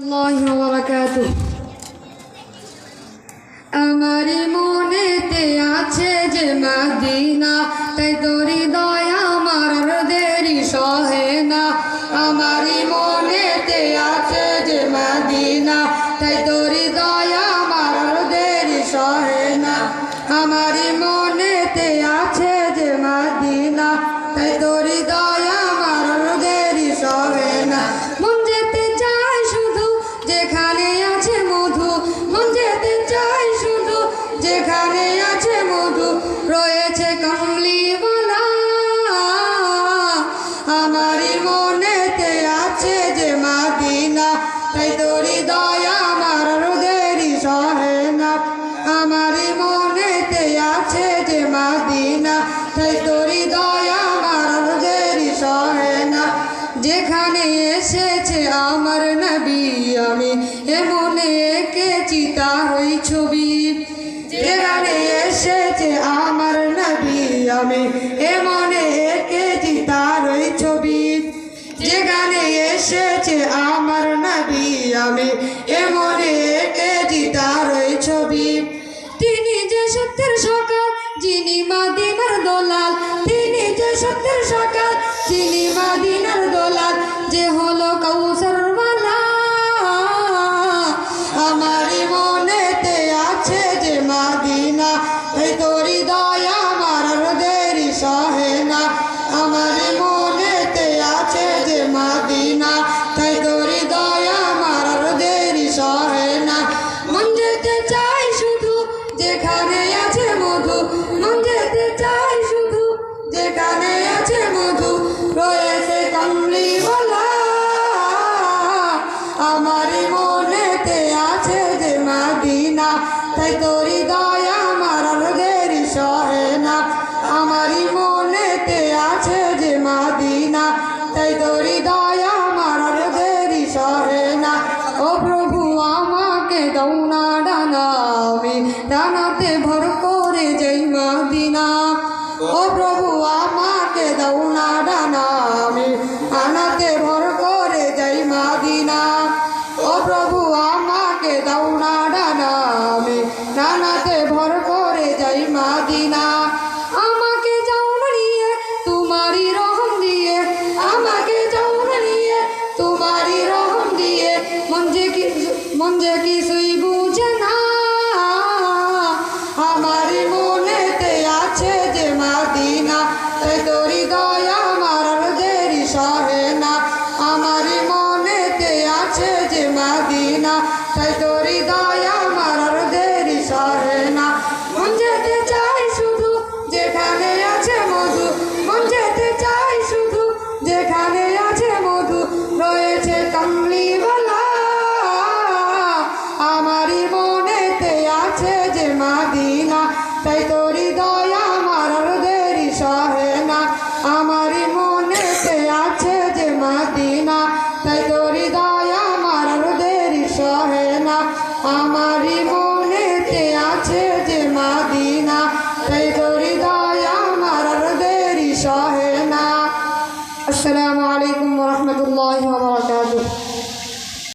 الله وبركاته আমার মনেতে আছে যে মাদিনা তাই তোরি দয়া আমার আর দেরি সহে না আমার মনেতে আছে যে মাদিনা তাই তোরি দয়া আমার আর দেরি সহে না আমার মনেতে আছে আছে মধু, রয়েছে কমলিওয়ালা। আমারই মনেতে আছে যে মাদিনা তাই তোরি দয়া আমার রোদেরই সহে আমারই মনেতে আছে যে মাদিনা তাই দয়া আমার রোদেরই সহে না যেখানে এসেছে আমার নবী, আমি এমনে এঁকেছি তার ওই ছবি। যেখানে এসেছে আমার নবী, আমি এমনে এঁকেছি তার ওই ছবি। যেখানে এসেছে আমার নবী, আমি এমনে এঁকেছি তার ওই ছবি। তিনি যে সত্যের সকাল, যিনি মাদিনার দোলাল। তিনি যে সত্যের সকাল, যিনি মাদিনার দোলাল। যে হলো কৌসর আমারই মনেতে আছে যে মাদিনা তাই তোরি দয়া আমার দেরি সহে না আমারই মনেতে আছে যে মাদিনা তাই তোরি দয়া আমার দেরি সহে না ও প্রভু, আমাকে দৌনা ডানা, আমি ডানাতে ভর করে যেই মাদিনা ও প্রভু, আমাকে দৌনা ডানা যাই মাদিনা, আমাকে যাও না নিয়ে, তোমারই রহম দিয়ে, আমাকে যাও না নিয়ে, তোমারই রহম দিয়ে, মন যে কি মন যে কিছুই বুঝে না। আমারই মনেতে আছে যে মাদিনা, তাই তোরি দয়া আমার দেরি সহে না। আমারই মনেতে আছে যে মাদিনা, তাই মনেতে আছে যে মাদিনা তাই তোরি দয়া আমার দেরি সহে না। আমারই মনেতে আছে যে মাদিনা তাই তোরি দয়া আমার দেরি সহে না। আমারই মনেতে আছে যে মাদিনা তাই তোরি দয়া আমার দেরি সহে না। আসসালামু আলাইকুম রহমতুল্লাহ